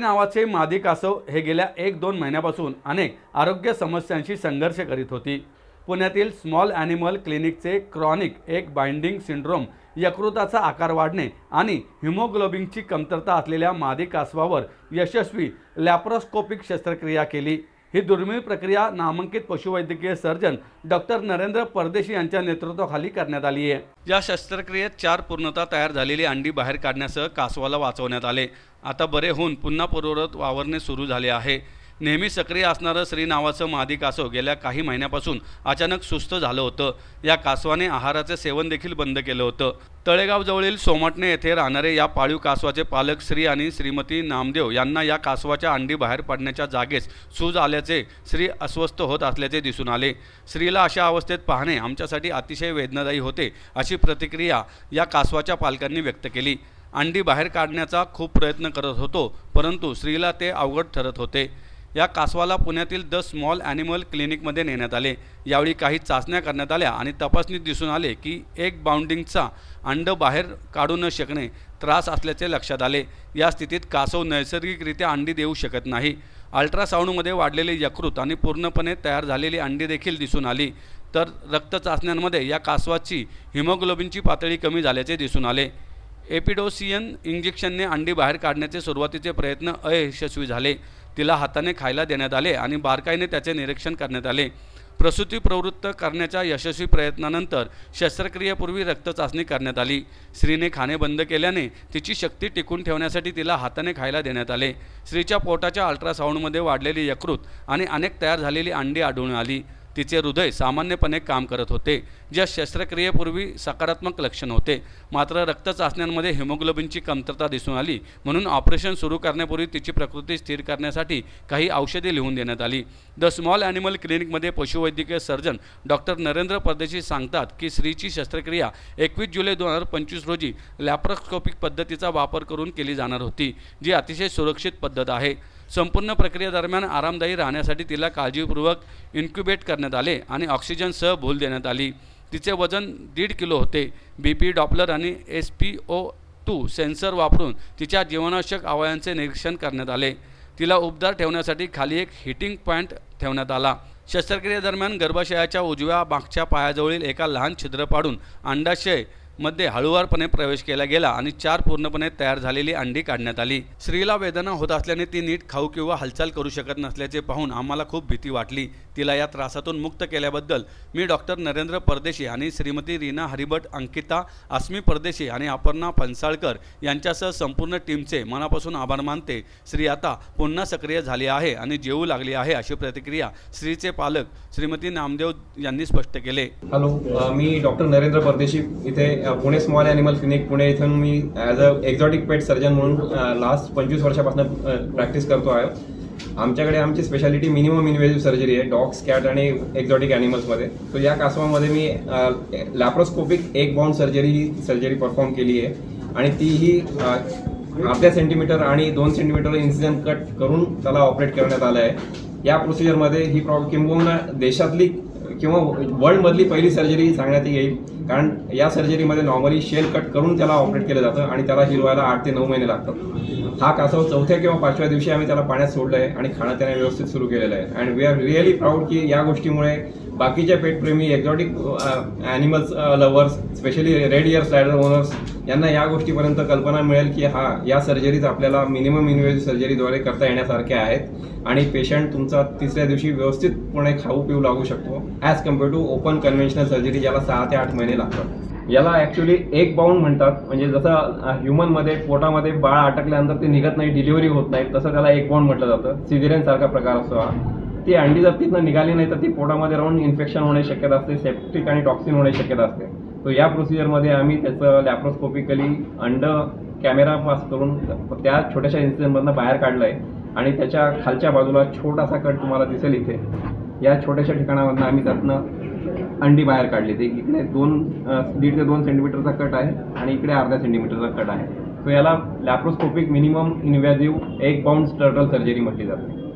नावाचे मादी कासव हे गेल्या एक दोन महिन्यापासून अनेक आरोग्य समस्यांशी संघर्ष करीत होती. पुण्यातील स्मॉल ॲनिमल क्लिनिकचे क्रॉनिक एक बाइंडिंग सिंड्रोम यकृताचा आकार वाढणे आणि हिमोग्लोबिनची कमतरता असलेल्या मादी कासवावर यशस्वी लॅप्रोस्कोपिक शस्त्रक्रिया केली. ही दुर्मिळ प्रक्रिया नामांकित पशुवैद्यकीय सर्जन डॉक्टर नरेंद्र परदेशी यांच्या नेतृत्वाखाली करण्यात आली आहे. या शस्त्रक्रियेत चार पूर्णता तयार झालेली अंडी बाहेर काढण्यासह कासवाला वाचवण्यात आले. आता बरे होऊन पुन्हा पूर्वरत वावरणे सुरू झाले आहे. नेहमी सक्रिय असणारं श्री नावाचं मादी कासव गेल्या काही महिन्यापासून अचानक सुस्त झालं होतं. या कासवाने आहाराचे सेवन देखील बंद केलं होतं. तळेगावजवळील सोमाटणे येथे राहणारे या पाळीव कासवाचे पालक श्री आणि श्रीमती नामदेव यांना या कासवाच्या अंडी बाहेर पडण्याच्या जागेस सूज आल्याचे श्री अस्वस्थ होत असल्याचे दिसून आले. श्रीला अशा अवस्थेत पाहणे आमच्यासाठी अतिशय वेदनादायी होते अशी प्रतिक्रिया या कासवाच्या पालकांनी व्यक्त केली. अंडी बाहेर काढण्याचा खूप प्रयत्न करत होतो परंतु श्रीला ते अवघड ठरत होते. या कासवाला पुण्यातील द स्मॉल ॲनिमल क्लिनिकमध्ये नेण्यात आले. यावेळी काही चाचण्या करण्यात आल्या आणि तपासणीत दिसून आले की एक बाउंडिंगचा अंड बाहेर काढू न शकणे त्रास असल्याचे लक्षात आले. या स्थितीत कासव नैसर्गिकरित्या अंडी देऊ शकत नाही. अल्ट्रासाऊंडमध्ये वाढलेले यकृत आणि पूर्णपणे तयार झालेली अंडी देखील दिसून आली. तर रक्त चाचण्यांमध्ये या कासवाची हिमोग्लोबिनची पातळी कमी झाल्याचे दिसून आले. एपिडोसियन इंजेक्शनने अंडी बाहेर काढण्याचे सुरुवातीचे प्रयत्न अयशस्वी झाले. तिला हाताने खायला देण्यात आले आणि बारकाईने त्याचे निरीक्षण करण्यात आले. प्रसूती प्रवृत्त करण्याच्या यशस्वी प्रयत्नानंतर शस्त्रक्रियेपूर्वी रक्त चाचणी करण्यात आली. स्त्रीने खाणे बंद केल्याने तिची शक्ती टिकून ठेवण्यासाठी तिला हाताने खायला देण्यात आले. स्त्रीच्या पोटाच्या अल्ट्रासाऊंडमध्ये वाढलेली यकृत आणि अनेक तयार झालेली अंडी आढळून आली. तिचे हृदय सामान्यपणे काम करत होते ज्या शस्त्रक्रियेपूर्वी सकारात्मक लक्षण होते. मात्र रक्त चाचण्यांमध्ये हिमोग्लोबिनची कमतरता दिसून आली म्हणून ऑपरेशन सुरू करण्यापूर्वी तिची प्रकृती स्थिर करण्यासाठी काही औषधे लिहून देण्यात आली. द स्मॉल ॲनिमल क्लिनिकमध्ये पशुवैद्यकीय सर्जन डॉक्टर नरेंद्र परदेशी सांगतात की स्त्रीची शस्त्रक्रिया एकवीस जुलै दोन हजार पंचवीस रोजी लॅप्रोस्कोपिक पद्धतीचा वापर करून केली जाणार होती जी अतिशय सुरक्षित पद्धत आहे. संपूर्ण प्रक्रियेदरम्यान आरामदायी राहण्यासाठी तिला काळजीपूर्वक इन्क्युबेट करण्यात आले आणि ऑक्सिजनसह भूल देण्यात आली. तिचे वजन दीड किलो होते. बी पी डॉपलर आणि S P O two sensor वापरून तिच्या जीवनावश्यक अवयांचे निरीक्षण करण्यात आले. तिला उबदार ठेवण्यासाठी खाली एक हिटिंग पॉईंट ठेवण्यात आला. शस्त्रक्रियेदरम्यान गर्भाशयाच्या उजव्या मागच्या पायाजवळील एका लहान छिद्र पाडून अंडाशय मध्ये हळूवारपणे प्रवेश केला गेला आणि चार पूर्णपणे तयार झालेली अंडी काढण्यात आली. स्त्रीला वेदना होत असल्याने ती नीट खाऊ किंवा हालचाल करू शकत नसल्याचे पाहून आम्हाला खूप भीती वाटली. तिला या त्रासातून मुक्त केल्याबद्दल मी डॉक्टर नरेंद्र परदेशी आणि श्रीमती रीना हरिभट अंकिता अस्मी परदेशी आणि अपर्णा फणसाळकर यांच्यासह संपूर्ण टीमचे मनापासून आभार मानते. श्री आता पुन्हा सक्रिय झाली आहे आणि जेवू लागली आहे अशी प्रतिक्रिया स्त्रीचे पालक श्रीमती नामदेव यांनी स्पष्ट केले. हॅलो मी डॉक्टर नरेंद्र परदेशी इथे Pune small animal clinic Pune इथून मी as a exotic pet surgeon म्हणून लास्ट पंचवीस वर्षापासून प्रॅक्टिस करतो आहे. आमच्याकडे आमची स्पेशालिटी मिनिमम इन्व्हेसिव्ह सर्जरी आहे डॉग्स कॅट आणि एक्झॉटिक ॲनिमल्समध्ये तर या कासवामध्ये मी लॅप्रोस्कोपिक एक बाउंड सर्जरी ही सर्जरी परफॉर्म केली आहे. आणि ती ही अर्ध्या सेंटीमीटर आणि दोन सेंटीमीटर इन्सिजन कट करून त्याला ऑपरेट करण्यात आलं आहे. या प्रोसिजरमध्ये ही प्रॉ किंबहुना देशातली किंवा वर्ल्डमधली पहिली सर्जरी सांगण्यात येईल. कारण या सर्जरीमध्ये नॉर्मली शेल कट करून त्याला ऑपरेट केलं जातं आणि त्याला हिरवायला आठ ते नऊ महिने लागतात. हा कासव चौथ्या किंवा पाचव्या दिवशी आम्ही त्याला पाण्यात सोडलं आहे आणि खाणं त्याने व्यवस्थित सुरू केलेलं आहे. And we are really proud की या गोष्टीमुळे बाकीच्या पेटप्रेमी exotic animals lovers specially red ear slider owners यांना या गोष्टीपर्यंत कल्पना मिळेल की हा या सर्जरीज आपल्याला मिनिमम इन्व्हेजिव्ह सर्जरीद्वारे करता येण्यासारख्या आहेत. आणि पेशंट तुमचा तिसऱ्या दिवशी व्यवस्थितपणे खाऊ पिऊ लागू शकतो as compare to open conventional surgery ज्याला सहा ते आठ महिने लागतात. याला ॲक्च्युली एक बाउंड म्हणतात. म्हणजे जसं ह्युमनमध्ये पोटामध्ये बाळ अटकल्यानंतर ते निघत नाही डिलिव्हरी होत नाही तसं त्याला एक बाउंड म्हटलं जातं. सिझेरियन सारखा प्रकार असतो हा. ती अंडी जर तिथनं निघाली नाही तर ती पोटामध्ये राहून इन्फेक्शन होण्याची शक्यता असते सेप्टिक आणि टॉक्सिन होण्याची शक्यता असते. तो या प्रोसिजरमध्ये आम्ही त्याचं लॅप्रोस्कोपिकली अंड कॅमेरा पास करून त्या छोट्याशा इन्सिडेंटमधनं बाहेर काढलं आहे आणि त्याच्या खालच्या बाजूला छोटासा कट तुम्हाला दिसेल इथे. या छोट्याशा ठिकाणामधनं आम्ही त्यातनं अंडी बाहेर काढली. ते इकडे दोन दीड ते दोन सेंटीमीटरचा कट आहे आणि इकडे अर्ध्या सेंटीमीटरचा कट आहे. सो याला लॅप्रोस्कोपिक मिनिमम इन्व्हॅझिव्ह एक बाउंड स्टर्टल सर्जरी म्हटली जाते.